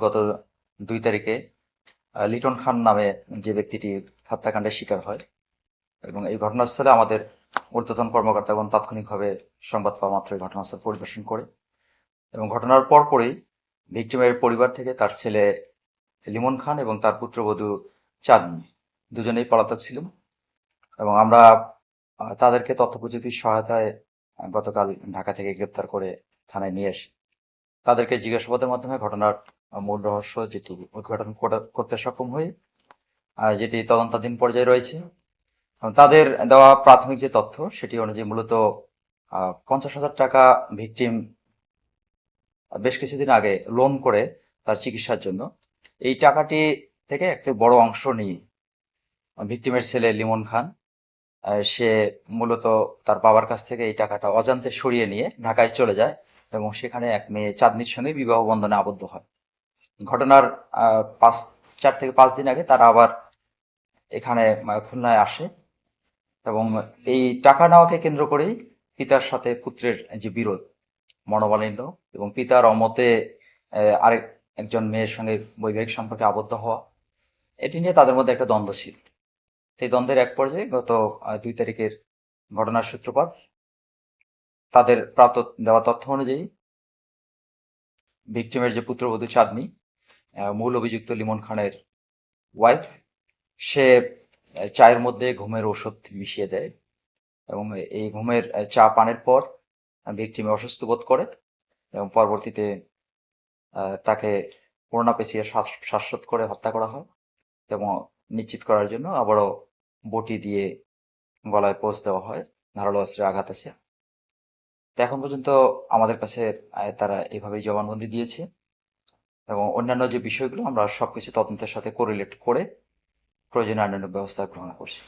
গত দুই তারিখে লিটন খান নামে যে ব্যক্তিটি হত্যাকাণ্ডের শিকার হয় এবং এই ঘটনাস্থলে আমাদের ঊর্ধ্বতন কর্মকর্তাগণ তাৎক্ষণিকভাবে সংবাদ পাওয়া মাত্রই ঘটনাস্থল পরিদর্শন করে এবং ঘটনার পরপরই ভিকটিমের পরিবার থেকে তার ছেলে লিমন খান এবং তার পুত্রবধূ চাঁদনি দুজনেই পলাতক ছিল এবং আমরা তাদেরকে তথ্য প্রযুক্তির সহায়তায় গতকাল ঢাকা থেকে গ্রেপ্তার করে থানায় নিয়ে আসি তাদেরকে জিজ্ঞাসাবাদের মাধ্যমে ঘটনার মূল রহস্য যেটি উদ্ঘাটন করা- করতে সক্ষম আহ, যেটি তদন্তাধীন পর্যায়ে রয়েছে। তাদের দেওয়া প্রাথমিক যে তথ্য সেটি অনুযায়ী মূলত পঞ্চাশ হাজার টাকা ভিকটিম বেশ কিছুদিন আগে লোন করে তার চিকিৎসার জন্য। এই টাকাটি থেকে একটি বড় অংশ নিয়ে ভিকটিমের ছেলে লিমন খান সে মূলত তার বাবার কাছ থেকে এই টাকাটা অজান্তে সরিয়ে নিয়ে ঢাকায় চলে যায় এবং সেখানে এক মেয়ে চাঁদনির সঙ্গে বিবাহ বন্ধনে আবদ্ধ হয়। ঘটনার পাঁচ, চার থেকে পাঁচ দিন আগে তারা আবার এখানে খুলনায় আসে এবং এই টাকা নেওয়াকে কেন্দ্র করেই পিতার সাথে পুত্রের যে বিরোধ, মনোমালিন্য এবং পিতার অমতে আরেক, একজন মেয়ের সঙ্গে বৈবাহিক সম্পর্কে আবদ্ধ হওয়া, এটি নিয়ে তাদের মধ্যে একটা দ্বন্দ্ব ছিল। সেই দ্বন্দ্বের এক পর্যায়ে গত দুই তারিখের ঘটনার সূত্রপাত, তাদের প্রাপ্ত দেওয়া তথ্য অনুযায়ী ভিকটিমের যে পুত্রবধূ চাঁদনি মূল অভিযুক্ত লিমন খানের ওয়াইফ সে চায়ের মধ্যে ঘুমের ওষুধ মিশিয়ে দেয় এবং এই ঘুমের চা পানের পর ভিকটিমে অসুস্থ বোধ করে এবং পরবর্তীতে তাকে করোনা পেঁচিয়ে শ্বাস- শ্বাসরোধ করে হত্যা করা হয় এবং নিশ্চিত করার জন্য আবারও বটি দিয়ে গলায় পোষ দেওয়া হয়, ধারালো অস্ত্রে আঘাত আছে। এখন পর্যন্ত আমাদের কাছে তারা এভাবেই জবানবন্দি দিয়েছে। এবং অন্যান্য যে বিষয়গুলো, আমরা সবকিছু তদন্তের সাথে কোরিলেট করে প্রয়োজনীয় অন্যান্য ব্যবস্থা গ্রহণ করছি।